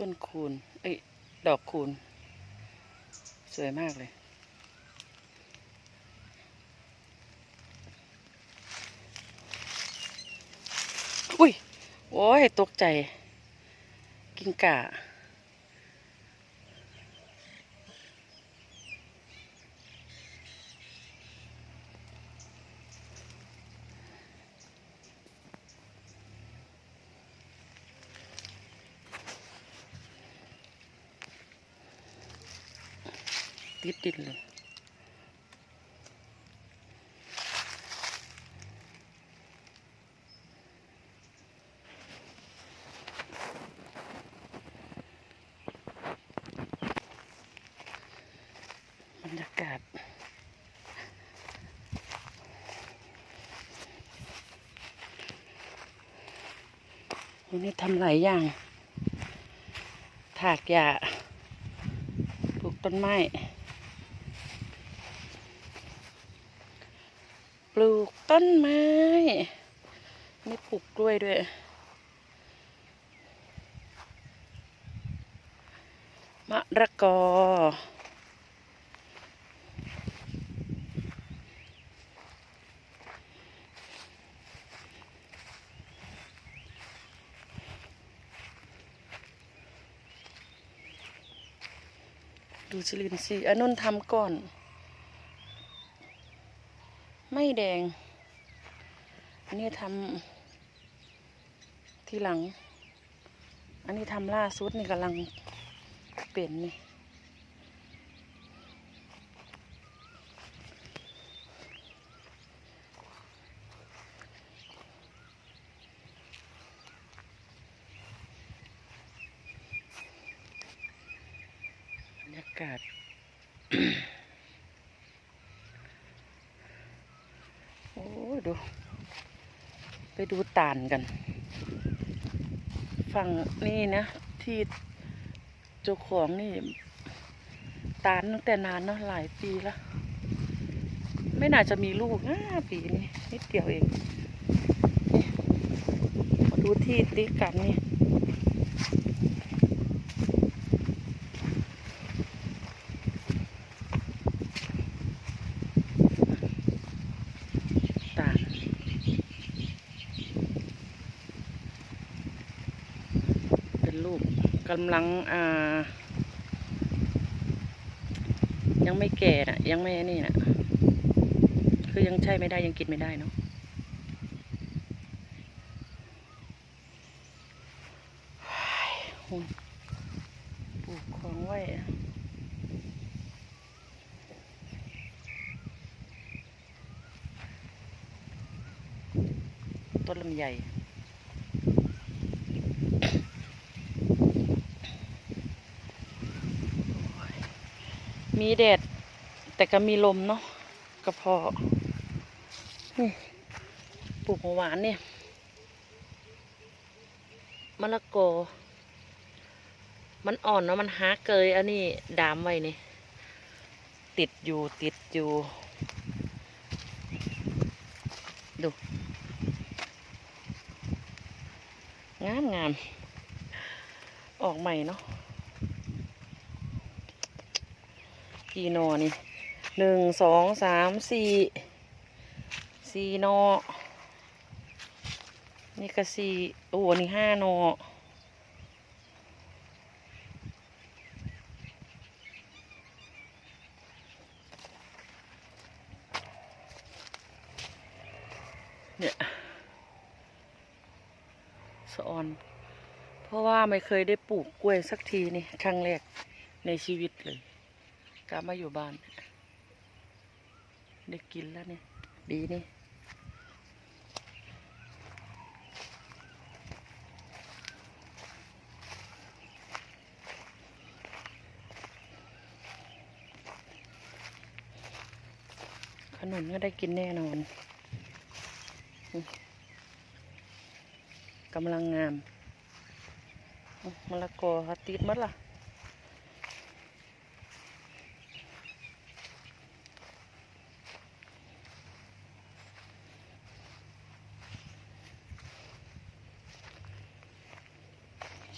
ต้นคูณเอ้ยดอกคูณสวยมากเลย อุ้ย โอ้ย ตกใจ กินก่า ติดดินเลยบรรยากาศวันนี้ทำหลายอย่าง ถากหญ้าปลูกต้นไม้ ปลูกต้นไม้ นี่ปลูกกล้วยด้วย มะระกอ ดูชลินสิอนนนทำก่อน ไม่แดง อันนี้ทำทีหลัง อันนี้ทำล่าสุดนี่กำลังเปลี่ยนนี่บรรยากาศ โอ้ยดู ไป ดูตาลกัน ฝั่งนี่นะ ที่เจ้าของนี่ตาลตั้งแต่นานเนาะหลายปีแล้ว ไม่น่าจะมีลูกนะปีนี้นิดเดียวเอง มาดูที่ติ๊กกันนี่ ตาลเป็นลู กำลังอ่า ยังไม่แก่นะยังไม่นี่นะคือยังใช่ไม่ได้ยังกินไม่ได้เนาะปลูกของไว้ต้นลำไย มีแดด แต่ก็มีลมเนาะก็พอนี่ปลูกหัวหวานเนี่ยมะละกอ มันอ่อนเนาะมันหาเกยอันนี้ดามไว้นี่ ติดอยู่ติดอยู่ ดู งามงาม ออกใหม่เนาะ กี่นอนี่หนึ่งสองสามสี่สี่นอนี่ก็สี่โอ้นี่ห้านอเนี่ยสะออน เพราะว่าไม่เคยได้ปลูกกล้วยสักทีนี่ครั้งแรกในชีวิตเลย กลับมาอยู่บ้าน ได้กินแล้วเนี่ย ดีนี่ขนุนก็ได้กินแน่นอนกำลังงามมะละกอเขาติดมัดล่ะ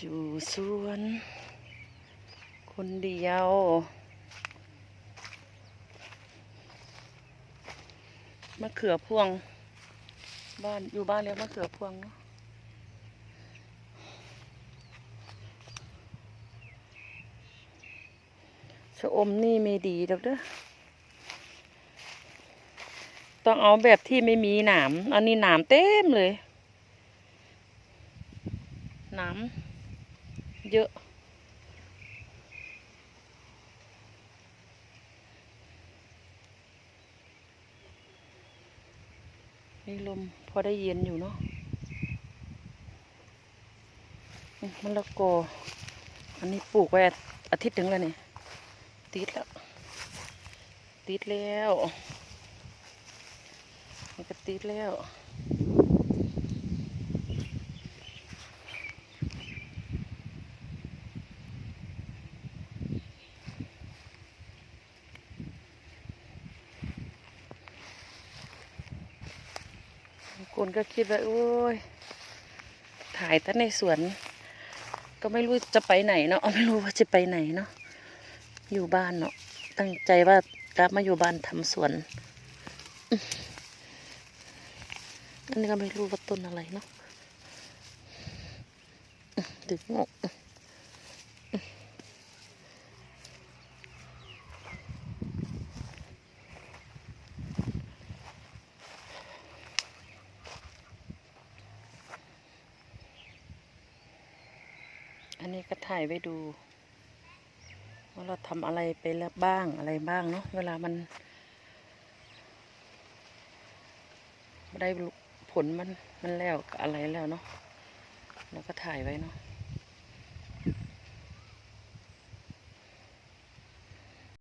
อยู่สวน คนเดียวมะเขือพวง บ้านอยู่บ้านเรียกมะเขือพวงเนาะชะอมนี่ไม่ดีดอกเด้อต้องเอาแบบที่ไม่มีหนาม อันนี้หนามเต็มเลยหนาม เยอะ มีลมพอได้เย็นอยู่เนาะมมะละกออันนี้ปลูกไว้อาทิตย์ถึงแล้วนี่ ติดแล้ว ติดแล้ว นี่ก็ติดแล้ว คนก็คิดว่าโอ้ยถ่ายแต่ในสวน ก็ไม่รู้จะไปไหนเนาะไม่รู้ว่าจะไปไหนเนาะอยู่บ้านเนาะตั้งใจว่ากลับมาอยู่บ้านทำสวนอันนี้ก็ไม่รู้ว่าต้นอะไรเนาะดึกงอก ถ่ายไว้ดู ว่าเราทำอะไรไปแล้วบ้างอะไรบ้างเนาะเวลามันได้ผลมันมันแล้วอะไรแล้วเนาะเราก็ถ่ายไว้เนาะ